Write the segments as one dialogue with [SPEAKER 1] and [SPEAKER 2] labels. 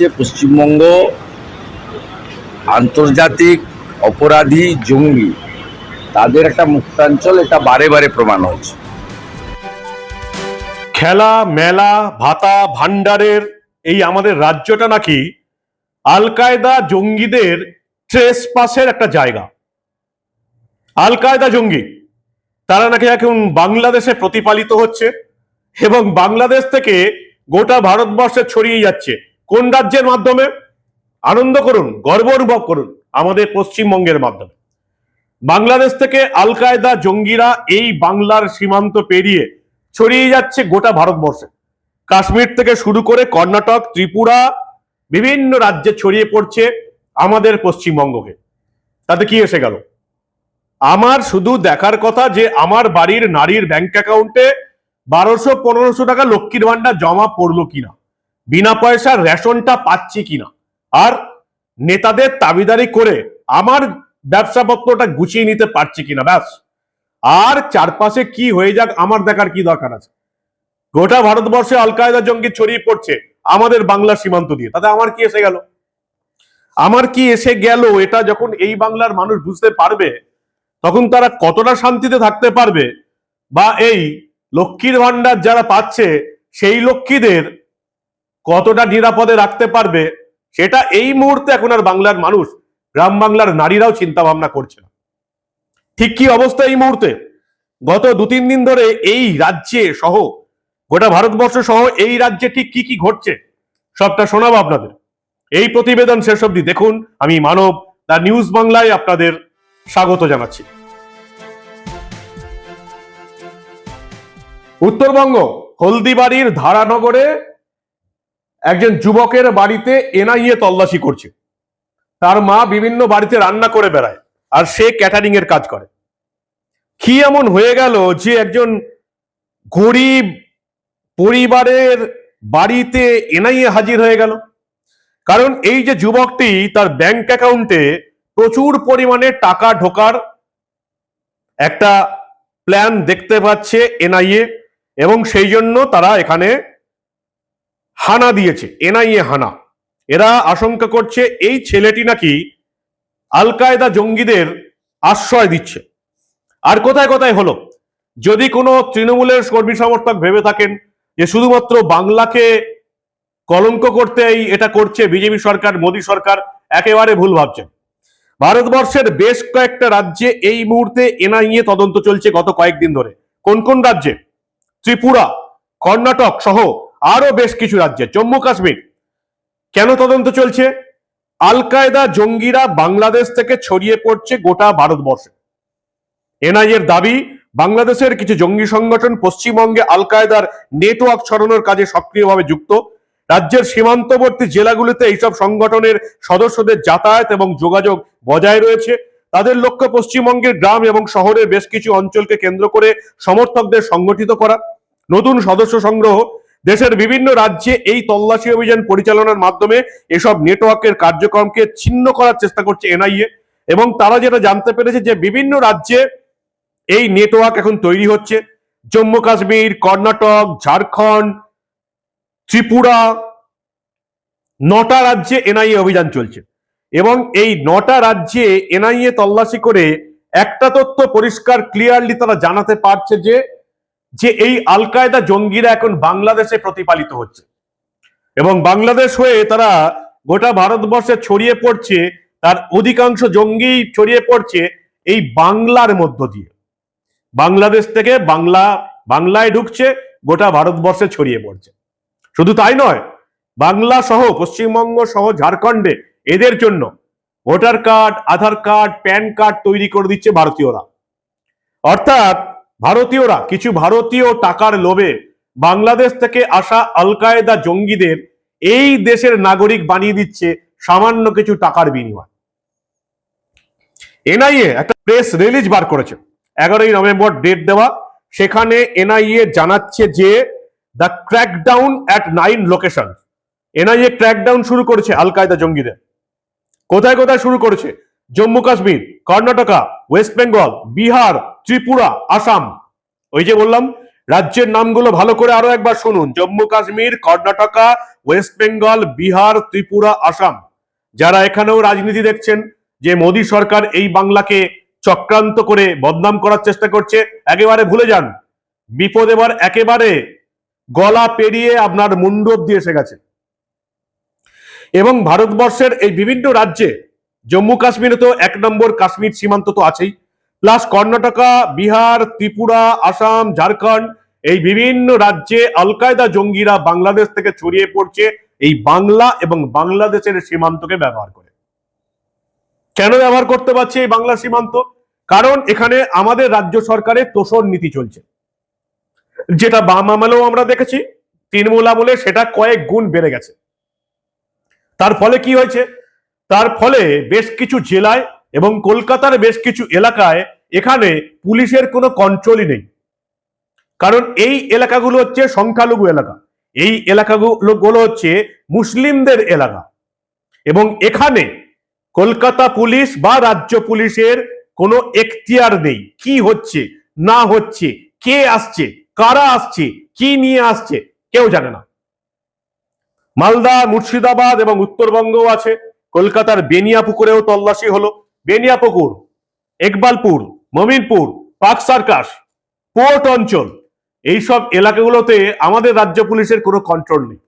[SPEAKER 1] যাচ্ছে পশ্চিমবঙ্গ আন্তর্জাতিক অপরাধী জঙ্গি। তাদের একটা মুক্তাঞ্চল, এটা বারে বারে প্রমাণ হচ্ছে।
[SPEAKER 2] খেলা, মেলা, ভাতা ভান্ডারের এই আমাদের রাজ্যটা নাকি আল কায়দা জঙ্গিদের ট্রেস পাসের একটা জায়গা। আল কায়দা জঙ্গি, তারা নাকি এখন বাংলাদেশে প্রতিপালিত হচ্ছে এবং বাংলাদেশ থেকে গোটা ভারতবর্ষে ছড়িয়ে যাচ্ছে। কোন রাজ্যের মাধ্যমে? আনন্দ করুন, গর্ব অনুভব করুন আমাদের পশ্চিমবঙ্গের মাধ্যমে। বাংলাদেশ থেকে আল কায়দা জঙ্গিরা এই বাংলার সীমান্ত পেরিয়ে ছড়িয়ে যাচ্ছে গোটা ভারতবর্ষে। কাশ্মীর থেকে শুরু করে কর্ণাটক, ত্রিপুরা, বিভিন্ন রাজ্যে ছড়িয়ে পড়ছে আমাদের পশ্চিমবঙ্গকে। তাতে কি এসে গেল? আমার শুধু দেখার কথা যে আমার বাড়ির নারীর ব্যাংক অ্যাকাউন্টে বারোশো পনেরোশো টাকা লক্ষ্মীর ভান্ডার জমা পড়ল কিনা। বিনা পয়সার রেশনটা পাচ্ছি কিনা? আর নেতাদের তাবিদারি করে আমার ব্যবসাপত্রটা গুছিয়ে নিতে পারছি কিনা? ব্যাস। আর চারপাশে কি হয়ে যাক, আমার দেখার কি দরকার আছে? গোটা ভারতবর্ষে আল কায়দা জঙ্গি ছড়িয়ে পড়ছে আমাদের বাংলা সীমান্ত দিয়ে। তাতে আমার কি এসে গেল? আমার কি এসে গেল এটা যখন এই বাংলার মানুষ বুঝতে পারবে, তখন তারা কতটা শান্তিতে থাকতে পারবে? বা এই লক্ষ্মীর ভান্ডার যারা পাচ্ছে, সেই লক্ষ্মীদের কতটা নিরাপদে রাখতে পারবে, সেটা এই মুহূর্তে এখন আর বাংলার মানুষ, গ্রাম বাংলার নারীরাও চিন্তা ভাবনা করছে না। ঠিক কি অবস্থা এই মুহূর্তে? গত দু তিন দিন ধরে এই রাজ্যে সহ, গোটা ভারতবর্ষ সহ এই রাজ্যে ঠিক কি কি ঘটছে, সবটা শোনাবো আপনাদের। এই প্রতিবেদন শেষ অব্দি দেখুন, আমি মানব, দা নিউজ বাংলায় আপনাদের স্বাগত জানাচ্ছি। উত্তরবঙ্গ, হলদিবাড়ির ধারানগরে একজন যুবকের বাড়িতে এনআইএ তল্লাশি করছে। তার মা বিভিন্ন বাড়িতে রান্না করে বেড়ায় আর সে ক্যাটারিং এর কাজ করে। কি এমন হয়ে গেল যে একজন গরিব পরিবারের বাড়িতে এনআইএ হাজির হয়ে গেল? কারণ এই যে যুবকটি তার ব্যাংক অ্যাকাউন্টে প্রচুর পরিমাণে টাকা ঢোকার একটা প্ল্যান দেখতে পাচ্ছে এনআইএ এবং সেই জন্য তারা এখানে হানা দিয়েছে, এনআইএ হানা। এরা আশঙ্কা করছে এই ছেলেটি নাকি আল কায়দা জঙ্গিদের আশ্রয় দিচ্ছে। আর কোথায় কোথায় হলো? যদি কোনো তৃণমূলের কর্মী সমর্থক ভেবে থাকেন যে শুধুমাত্র বাংলাকে কলঙ্ক করতেই এটা করছে বিজেপি সরকার, মোদী সরকার, একেবারে ভুল ভাবছেন। ভারতবর্ষের বেশ কয়েকটা রাজ্যে এই মুহূর্তে এনআইএ তদন্ত চলছে গত কয়েকদিন ধরে। কোন কোন রাজ্যে? ত্রিপুরা, কর্ণাটক সহ আরও বেশ কিছু রাজ্যে। জম্মু কাশ্মীর। কেন তদন্ত চলছে? আল কায়দা জঙ্গিরা বাংলাদেশ থেকে ছড়িয়ে পড়ছে গোটা ভারতবর্ষে। এনআইএর দাবি, বাংলাদেশের কিছু জঙ্গি সংগঠন পশ্চিমবঙ্গে আল কায়দার নেটওয়ার্ক ছড়ানোর কাজে সক্রিয়ভাবে যুক্ত। রাজ্যের সীমান্তবর্তী জেলাগুলিতে এইসব সংগঠনের সদস্যদের যাতায়াত এবং যোগাযোগ বজায় রয়েছে। তাদের লক্ষ্য পশ্চিমবঙ্গের গ্রাম এবং শহরের বেশ কিছু অঞ্চলকে কেন্দ্র করে সমর্থকদের সংগঠিত করা। নতুন সদস্য সংগ্রহ দেশের বিভিন্ন রাজ্যে এই তল্লাশি অভিযান পরিচালনার মাধ্যমে এসব নেটওয়ার্কের কার্যক্রমকে ছিন্ন করার চেষ্টা করছে এনআইএ এবং তারা যেটা জানতে পেরেছে যে বিভিন্ন রাজ্যে এই নেটওয়ার্ক এখন তৈরি হচ্ছে। জম্মু কাশ্মীর, কর্ণাটক, ঝাড়খণ্ড, ত্রিপুরা, নটা রাজ্যে এনআইএ অভিযান চলছে এবং এই নটা রাজ্যে এনআইএ তল্লাশি করে একটা তথ্য পরিষ্কার ক্লিয়ারলি তারা জানাতে পারছে যে যে এই আল কায়দা জঙ্গিরা এখন বাংলাদেশে প্রতিপালিত হচ্ছে। এবং বাংলাদেশ হয়ে তারা গোটা ভারতবর্ষে ছড়িয়ে পড়ছে, তার অধিকাংশ জঙ্গি ছড়িয়ে পড়ছে এই বাংলার মধ্য দিয়ে। বাংলাদেশ থেকে বাংলা, বাংলায় ঢুকছে, গোটা ভারতবর্ষে ছড়িয়ে পড়ছে। শুধু তাই নয়, বাংলা সহ পশ্চিমবঙ্গ সহ ঝাড়খণ্ডে এদের জন্য voter card, Aadhaar card, PAN card তৈরি করে দিচ্ছে ভারতীয়রা। অর্থাৎ ভারতীয়রা, কিছু ভারতীয় টাকার লোভে বাংলাদেশ থেকে আসা আল কায়দা জঙ্গিদের এই দেশের নাগরিক বানিয়ে দিচ্ছে সামান্য কিছু টাকার বিনিময়। এনআইএ একটা প্রেস রিলিজ বার করেছে, এগারোই নভেম্বর ডেট দেওয়া। সেখানে এনআইএ জানাচ্ছে যে the crackdown at nine location NIA crackdown শুরু করেছে আল কায়দা জঙ্গিদের। কোথায় কোথায় শুরু করেছে? জম্মু কাশ্মীর, কর্ণাটকা, ওয়েস্ট বেঙ্গল, বিহার, ত্রিপুরা, আসাম। ওই যে বললাম, রাজ্যের নামগুলো ভালো করে আরও একবার শুনুন। জম্মু কাশ্মীর, কর্ণাটকা, ওয়েস্ট বেঙ্গল, বিহার, ত্রিপুরা, আসাম। যারা এখানেও রাজনীতি দেখছেন, যে মোদী সরকার এই বাংলাকে চক্রান্ত করে বদনাম করার চেষ্টা করছে, একেবারে ভুলে যান। বিপদ এবার একেবারে গলা পেরিয়ে আপনার মুন্ড দিয়ে এসে গেছে। এবং ভারতবর্ষের এই বিভিন্ন রাজ্যে জম্মু কাশ্মীরে তো এক নম্বর কাশ্মীর সীমান্ত তো আছেই। প্লাস কর্ণাটকা, বিহার, ত্রিপুরা, আসাম, ঝাড়খণ্ড এই বিভিন্ন রাজ্যে আল কায়দা জঙ্গিরা বাংলাদেশ থেকে ছড়িয়ে পড়ছে এই বাংলা এবং বাংলাদেশের সীমান্তকে ব্যবহার করে। কেন ব্যবহার করতে পারছে এই বাংলা সীমান্ত? কারণ এখানে আমাদের রাজ্য সরকারের তোষণ নীতি চলছে। যেটা বাম আমলেও আমরা দেখেছি, তৃণমূল আমলে সেটা কয়েক গুণ বেড়ে গেছে। তার ফলে কি হয়েছে? তার ফলে বেশ কিছু জেলায় এবং কলকাতার বেশ কিছু এলাকায় এখানে পুলিশের কোনো কন্ট্রোলই নেই। কারণ এই এলাকাগুলো হচ্ছে সংখ্যালঘু এলাকা। এই এলাকাগুলো হচ্ছে মুসলিমদের এলাকা। এবং এখানে কলকাতা পুলিশ বা রাজ্য পুলিশের কোনো এখতিয়ার নেই। কি হচ্ছে, না হচ্ছে, কে আসছে, কারা আসছে, কি নিয়ে আসছে, কেউ জানে না। মালদা, মুর্শিদাবাদ এবং উত্তরবঙ্গও আছে। কলকাতার বেনিয়াপুকুরেও তল্লাশি হলো। বেনিয়াপুকুর, একবালপুর, মমিনপুর, পাক সার্কাস, পোর্ট অঞ্চল। এইসব এলাকাগুলোতে আমাদের রাজ্য পুলিশের কোনো কন্ট্রোল নেই।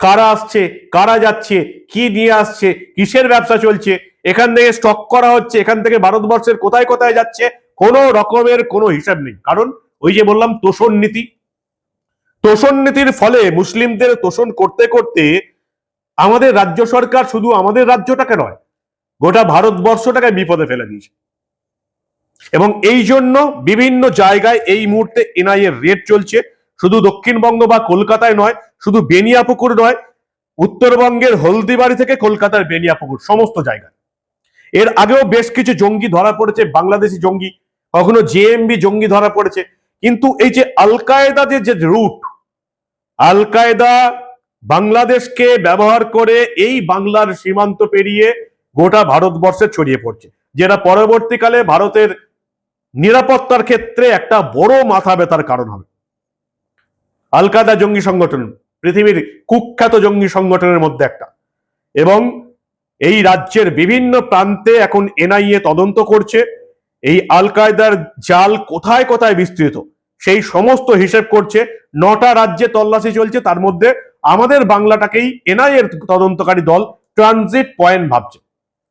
[SPEAKER 2] কারা আসছে, কারা যাচ্ছে, কি নিয়ে আসছে, কিসের ব্যবসা চলছে, এখান থেকে স্টক করা হচ্ছে, এখান থেকে ভারতবর্ষের কোথায় কোথায় যাচ্ছে, কোনো রকমের কোনো হিসাব নেই। কারণ ওই যে বললাম, তোষণ নীতি। তোষণ নীতির ফলে মুসলিমদের তোষণ করতে করতে আমাদের রাজ্য সরকার শুধু আমাদের রাজ্যটাকে নয়, গোটা ভারতবর্ষটাকে বিপদে ফেলে দিয়েছে। এবং এই জন্য বিভিন্ন জায়গায় এই মুহূর্তে এনআইএ রেড চলছে। শুধু দক্ষিণবঙ্গ বা কলকাতায় নয়, শুধু বেনিয়াপুকুর নয়, উত্তরবঙ্গের হলদিবাড়ি থেকে কলকাতার বেনিয়াপুকুর, সমস্ত জায়গায়। এর আগেও বেশ কিছু জঙ্গি ধরা পড়েছে, বাংলাদেশি জঙ্গি, কখনো জেএমবি জঙ্গি ধরা পড়েছে। কিন্তু এই যে আল কায়দাদের যে রুট আল কায়দা বাংলাদেশকে ব্যবহার করে এই বাংলার সীমান্ত পেরিয়ে গোটা ভারতবর্ষে ছড়িয়ে পড়ছে, যেটা পরবর্তীকালে ভারতের নিরাপত্তার ক্ষেত্রে একটা বড় মাথা ব্যথার কারণ হবে। আল কায়দা জঙ্গি সংগঠন, পৃথিবীর কুখ্যাত জঙ্গি সংগঠনের মধ্যে একটা। এবং এই রাজ্যের বিভিন্ন প্রান্তে এখন এনআইএ তদন্ত করছে। এই আল কায়দার জাল কোথায় কোথায় বিস্তৃত, সেই সমস্ত হিসেব করছে। নটা রাজ্যে তল্লাশি চলছে, তার মধ্যে আমাদের বাংলাটাকেই এনআইএর তদন্তকারী দল ট্রানজিট পয়েন্ট ভাবছে।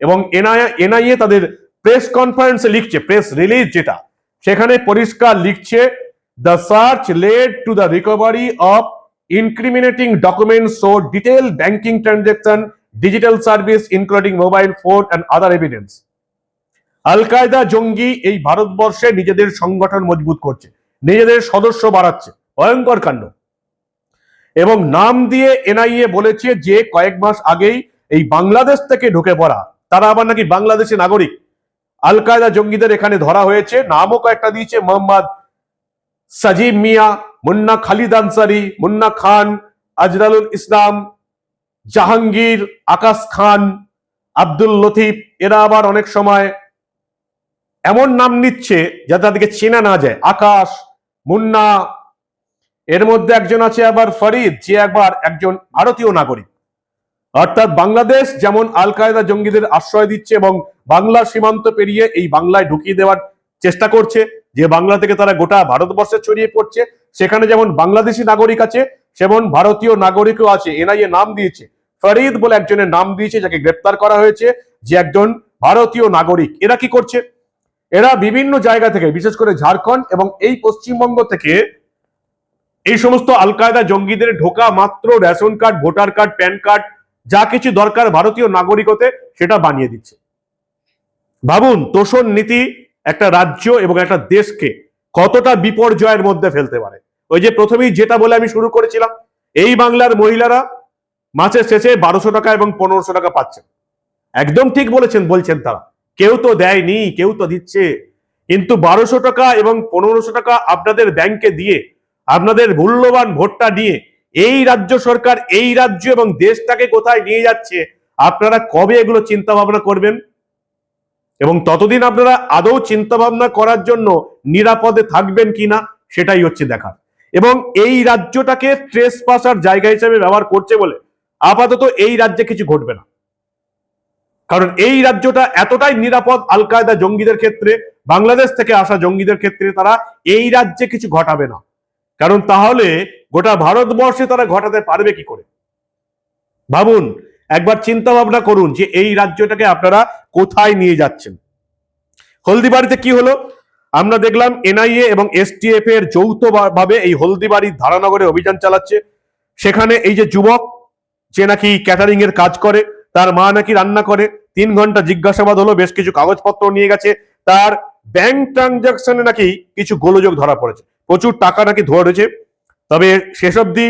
[SPEAKER 2] এবং এনআইএ এনআইএ তাদের প্রেস কনফারেন্সে লিখছে, প্রেস রিলিজ যেটা, সেখানে পরিষ্কার লিখছে the search led to the recovery of incriminating documents so detail banking transaction digital service including mobile phone and other evidence Al Qaeda জঙ্গি এই ভারতবর্ষে নিজেদের সংগঠন মজবুত করছে, নিজেদের সদস্য বাড়াচ্ছে। ভয়ঙ্কর কাণ্ড। এবং নাম দিয়ে এনআইএ বলেছে যে কয়েক মাস আগেই এই বাংলাদেশ থেকে ঢুকে পড়া। তারা আবার নাকি বাংলাদেশি নাগরিক। আল কায়দা জঙ্গিদের এখানে ধরা হয়েছে। নামও কয়েকটা দিয়েছে। মোহাম্মদ সাজিব মিয়া, মুন্না খালিদ আনসারি, মুন্না খান, আজরালুল ইসলাম, জাহাঙ্গীর, আকাশ খান, আব্দুল লতিফ, এরা আবার অনেক সময় এমন নাম নিচ্ছে যাতে তাদেরকে চেনা না যায়। আকাশ, মুন্না এর মধ্যে একজন আছে আবার ফরিদ, যে একবার একজন ভারতীয় নাগরিক। অর্থাৎ বাংলাদেশ যেমন আল কায়দা জঙ্গিদের আশ্রয় দিচ্ছে এবং বাংলার সীমান্ত পেরিয়ে এই বাংলায় ঢুকিয়ে দেওয়ার চেষ্টা করছে, যে বাংলা থেকে তারা গোটা ভারতবর্ষে ছড়িয়ে পড়ছে, সেখানে যেমন বাংলাদেশি নাগরিক আছে, সেমন ভারতীয় নাগরিকও আছে, এনআইএ নাম দিয়েছে। ফরিদ বলে একজনের নাম দিয়েছে, যাকে গ্রেপ্তার করা হয়েছে, যে একজন ভারতীয় নাগরিক। এরা কি করছে? এরা বিভিন্ন জায়গা থেকে, বিশেষ করে ঝাড়খণ্ড এবং এই পশ্চিমবঙ্গ থেকে এই সমস্ত আল কায়দা জঙ্গিদের ঢোকা মাত্র ration card, voter card, PAN card, যা কিছু দরকার ভারতীয় নাগরিকতে, সেটা বানিয়ে দিচ্ছে। ভাবুন, তোষণ নীতি একটা রাজ্য এবং একটা দেশকে কতটা বিপর্যয়ের মধ্যে ফেলতে পারে। ওই যে প্রথমেই যেটা বলে আমি শুরু করেছিলাম, এই বাংলার মহিলারা মাসের শেষে বারোশো টাকা এবং পনেরোশো টাকা পাচ্ছেন। একদম ঠিক বলেছেন, বলছেন তারা। কেউ তো দেয়নি, কেউ তো দিচ্ছে। কিন্তু বারোশো টাকা এবং পনেরোশো টাকা আপনাদের ব্যাংকে দিয়ে আপনাদের মূল্যবান ভোটটা নিয়ে এই রাজ্য সরকার, এই রাজ্য এবং দেশটাকে কোথায় নিয়ে যাচ্ছে, আপনারা কবে এগুলো চিন্তা ভাবনা করবেন? এবং ততদিন আপনারা আদৌ চিন্তা ভাবনা করার জন্য নিরাপদে থাকবেন কিনা, সেটাই হচ্ছে দেখার। এবং এই রাজ্যটাকে ট্রেস পাসার জায়গা হিসেবে ব্যবহার করছে বলে আপাতত এই রাজ্যে কিছু ঘটবে না। কারণ এই রাজ্যটা এতটাই নিরাপদ আল কায়দা জঙ্গিদের ক্ষেত্রে, বাংলাদেশ থেকে আসা জঙ্গিদের ক্ষেত্রে তারা এই রাজ্যে কিছু ঘটাবে না। কারণ তাহলে গোটা ভারতবর্ষে তারা ঘটাতে পারবে কি করে? ভাবুন, একবার চিন্তা ভাবনা করুন যে এই রাজ্যটাকে আপনারা কোথায় নিয়ে যাচ্ছেন। হলদিবাড়িতে কি হলো? আমরা দেখলাম এনআইএ এবং এসটিএফ এর যৌথ ভাবে এই হলদিবাড়ির ধারানগরে অভিযান চালাচ্ছে। সেখানে এই যে যুবক যে নাকি ক্যাটারিং এর কাজ করে, তার মা নাকি রান্না করে। তিন ঘণ্টা জিজ্ঞাসাবাদ হলো, বেশ কিছু কাগজপত্র নিয়ে গেছে। তার ব্যাংক ট্রানজাকশনে নাকি কিছু গোলযোগ ধরা পড়েছে। প্রচুর টাকা নাকি ধরেছে তবে শেষ অব্দি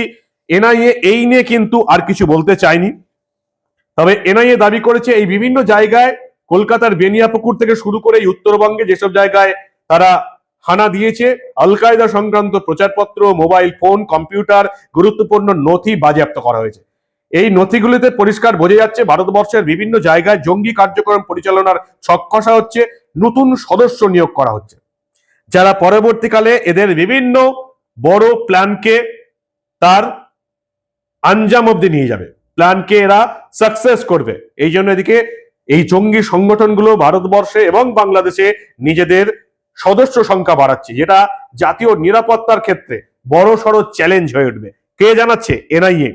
[SPEAKER 2] এনআইএ এই নিয়ে কিন্তু আর কিছু বলতে চায়নি। তবে এনআইএ দাবি করেছে এই বিভিন্ন জায়গায় কলকাতার বেনিয়াপুকুর থেকে শুরু করে এই উত্তরবঙ্গে যেসব জায়গায় তারা হানা দিয়েছে আল কায়দা সংক্রান্ত প্রচারপত্র, মোবাইল ফোন, কম্পিউটার, গুরুত্বপূর্ণ নথি বাজেয়াপ্ত করা হয়েছে। এই নথিগুলিতে পরিষ্কার বোঝা যাচ্ছে ভারতবর্ষের বিভিন্ন জায়গায় জঙ্গি কার্যক্রম পরিচালনার ছক হচ্ছে, নতুন সদস্য নিয়োগ করা হচ্ছে। যারা পরবর্তীকালে এদের বিভিন্ন বড় প্ল্যানকে তার আঞ্জাম অব্দি নিয়ে যাবে। প্ল্যানকে এরা সাকসেস করবে। এই জন্য এদিকে এই জঙ্গি সংগঠনগুলো ভারতবর্ষে এবং বাংলাদেশে নিজেদের সদস্য সংখ্যা বাড়াচ্ছে, যেটা জাতীয় নিরাপত্তার ক্ষেত্রে বড় সড় চ্যালেঞ্জ হয়ে উঠবে। কে জানাচ্ছে? এনআইএ।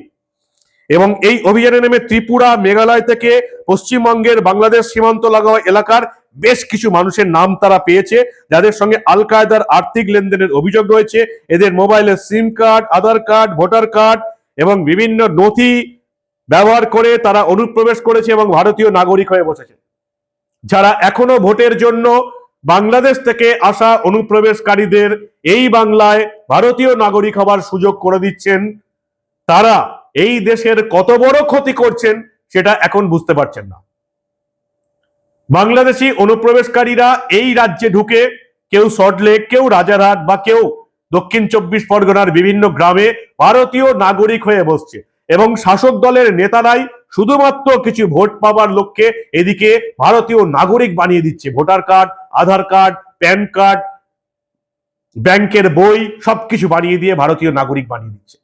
[SPEAKER 2] এবং এই অভিযানে নেমে ত্রিপুরা, মেঘালয় থেকে পশ্চিমবঙ্গের বাংলাদেশ সীমান্ত লাগোয়া এলাকার বেশ কিছু মানুষের নাম তারা পেয়েছে, যাদের সঙ্গে আল কায়দার আর্থিক লেনদেনের অভিযোগ রয়েছে। এদের মোবাইলের SIM card, Aadhaar card, voter card এবং বিভিন্ন নথি ব্যবহার করে তারা অনুপ্রবেশ করেছে এবং ভারতীয় নাগরিক হয়ে বসেছে। যারা এখনও ভোটের জন্য বাংলাদেশ থেকে আসা অনুপ্রবেশকারীদের এই বাংলায় ভারতীয় নাগরিক হবার সুযোগ করে দিচ্ছেন, তারা এই দেশের কত বড় ক্ষতি করছেন সেটা এখন বুঝতে পারছেন না। বাংলাদেশি অনুপ্রবেশকারীরা এই রাজ্যে ঢুকে কেউ সল্টলেক কেউ রাজারহাট বা কেউ দক্ষিণ চব্বিশ পরগনার বিভিন্ন গ্রামে ভারতীয় নাগরিক হয়ে বসছে এবং শাসক দলের নেতারাই শুধুমাত্র কিছু ভোট পাবার লক্ষ্যে এদিকে ভারতীয় নাগরিক বানিয়ে দিচ্ছে voter card, Aadhaar card, PAN card, ব্যাংকের বই, সবকিছু বানিয়ে দিয়ে ভারতীয় নাগরিক বানিয়ে দিচ্ছে।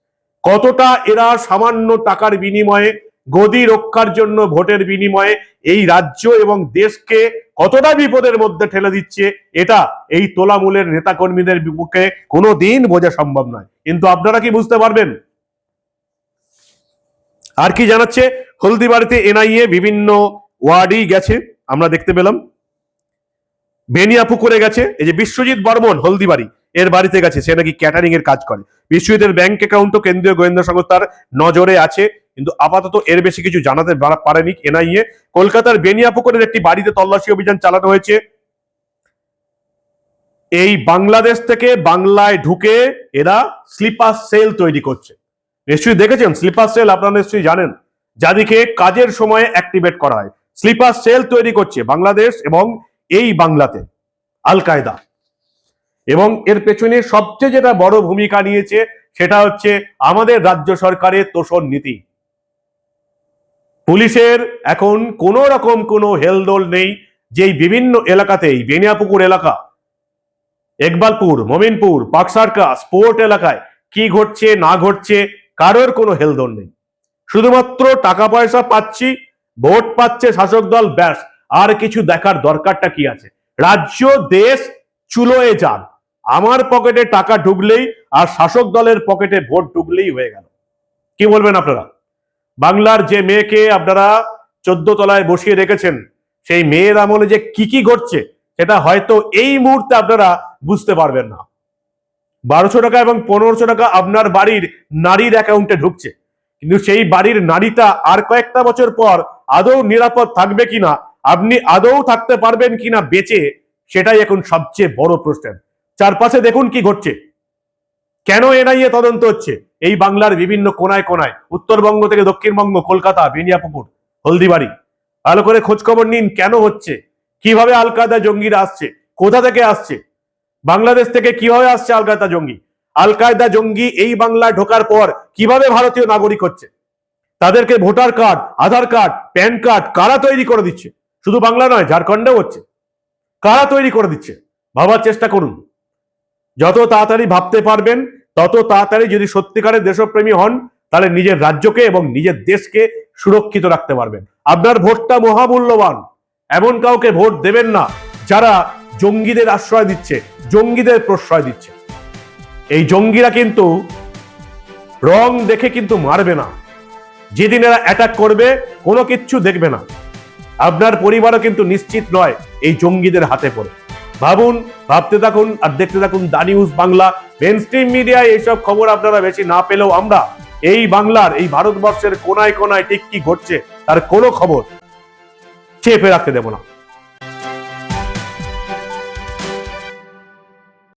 [SPEAKER 2] কতটা এরা সামান্য টাকার বিনিময়ে গদি রক্ষার জন্য ভোটের বিনিময়ে এই রাজ্য এবং দেশকে কতটা বিপদের মধ্যে ঠেলে দিচ্ছে, এটা এই তোলামূলের নেতাকর্মীদের বিপক্ষে কোনো দিন বোঝা সম্ভব নয়। কিন্তু আপনারা কি বুঝতে পারবেন? আর কি জানাচ্ছে? হলদিবাড়িতে এনআইএ বিভিন্ন ওয়ার্ডই গেছে, আমরা দেখতে পেলাম। বেনিয়াপুকুরে গেছে, এই যে বিশ্বজিৎ বর্মন, হলদিবাড়ি। এর বাড়িতে গেছে, সে নাকি ক্যাটারিং এর কাজ করে। বিশ্বজিতের ব্যাংক অ্যাকাউন্টও কেন্দ্রীয় গোয়েন্দা সংস্থার নজরে আছে, কিন্তু আপাতত এর বেশি কিছু জানাতে পারেনি এনআইএ কলকাতার বেনিয়াপুকুরের একটি বাড়িতে তল্লাশি অভিযান চালানো হয়েছে। এই বাংলাদেশ থেকে বাংলায় ঢুকে এরা স্লিপার সেল তৈরি করছে। নিশ্চয়ই দেখেছেন স্লিপার সেল আপনারা নিশ্চয়ই জানেন। যাদিকে কাজের সময়ে অ্যাক্টিভেট করা হয়। স্লিপার সেল তৈরি করছে বাংলাদেশ এবং এই বাংলাতে। আল কায়দা এবং এর পেছনে সবচেয়ে যেটা বড় ভূমিকা নিয়েছে, সেটা হচ্ছে আমাদের রাজ্য সরকারের তোষণ নীতি। পুলিশের এখন কোন রকম কোনো হেলদোল নেই, যেই বিভিন্ন এলাকাতেই, বেনিয়াপুকুর এলাকা, একবালপুর, মমিনপুর, পাকসারকা, স্পোর্ট এলাকায় কি ঘটছে, না ঘটছে, কারোর কোনো হেলদোল নেই। শুধুমাত্র টাকা পয়সা পাচ্ছি, ভোট পাচ্ছে শাসক দল, ব্যাস, আর কিছু দেখার দরকারটা কি আছে? রাজ্য, দেশ চুলোয় যান। আমার পকেটে টাকা ঢুকলেই আর শাসক দলের পকেটে ভোট ঢুকলেই হয়ে গেল। কি বলবেন আপনারা? বাংলার যে মেয়েকে আপনারা চোদ্দ তলায় বসিয়ে রেখেছেন, সেই মেয়ের আমলে যে কি কি ঘটছে, সেটা হয়তো এই মুহূর্তে আপনারা বুঝতে পারবেন না। বারোশো টাকা এবং পনেরোশো টাকা আপনার বাড়ির নারীর অ্যাকাউন্টে ঢুকছে। কিন্তু সেই বাড়ির নারীটা আর কয়েকটা বছর পর আদৌ নিরাপদ থাকবে কিনা, আপনি আদৌ থাকতে পারবেন কিনা বেঁচে সেটাই এখন সবচেয়ে বড় প্রশ্ন। চারপাশে দেখুন কি ঘটছে। কেন এনআইএ তদন্ত হচ্ছে? এই বাংলার বিভিন্ন কোনায় কোনায় উত্তরবঙ্গ থেকে দক্ষিণবঙ্গ, কলকাতা, বেনিয়াপুকুর, হলদিবাড়ি। ভালো করে খোঁজখবর নিন, কেন হচ্ছে? কীভাবে আল কায়দা জঙ্গিরা আসছে? কোথা থেকে আসছে? বাংলাদেশ থেকে কীভাবে আসছে আল কায়দা জঙ্গি? আল কায়দা জঙ্গি এই বাংলায় ঢোকার পর কীভাবে ভারতীয় নাগরিক হচ্ছে? তাদেরকে voter card, Aadhaar card, PAN card কারা তৈরি করে দিচ্ছে? শুধু বাংলা নয়, ঝাড়খণ্ডেও হচ্ছে। কারা তৈরি করে দিচ্ছে? ভাবার চেষ্টা করুন। যত তাড়াতাড়ি ভাবতে পারবেন, তত তাড়াতাড়ি যদি সত্যিকারের দেশপ্রেমী হন, তাহলে নিজের রাজ্যকে এবং নিজের দেশকে সুরক্ষিত রাখতে পারবেন। আপনার ভোটটা মহামূল্যবান। এমন কাউকে ভোট দেবেন না যারা জঙ্গিদের আশ্রয় দিচ্ছে, জঙ্গিদের প্রশ্রয় দিচ্ছে। এই জঙ্গিরা কিন্তু রং দেখে কিন্তু মারবে না। যেদিন এরা অ্যাটাক করবে, কোনো কিচ্ছু দেখবে না। আপনার পরিবারও কিন্তু নিশ্চিত নয় এই জঙ্গিদের হাতে পড়ে। ভাবুন, ভাবতে থাকুন আর দেখতে থাকুন the news Bangla. Mainstream মিডিয়ায় এইসব খবর আপনারা বেশি না পেলেও আমরা এই বাংলার, এই ভারতবর্ষের কোনায় কোনায় ঠিক কি ঘটছে তার কোনো খবর চেপে রাখতে দেব না।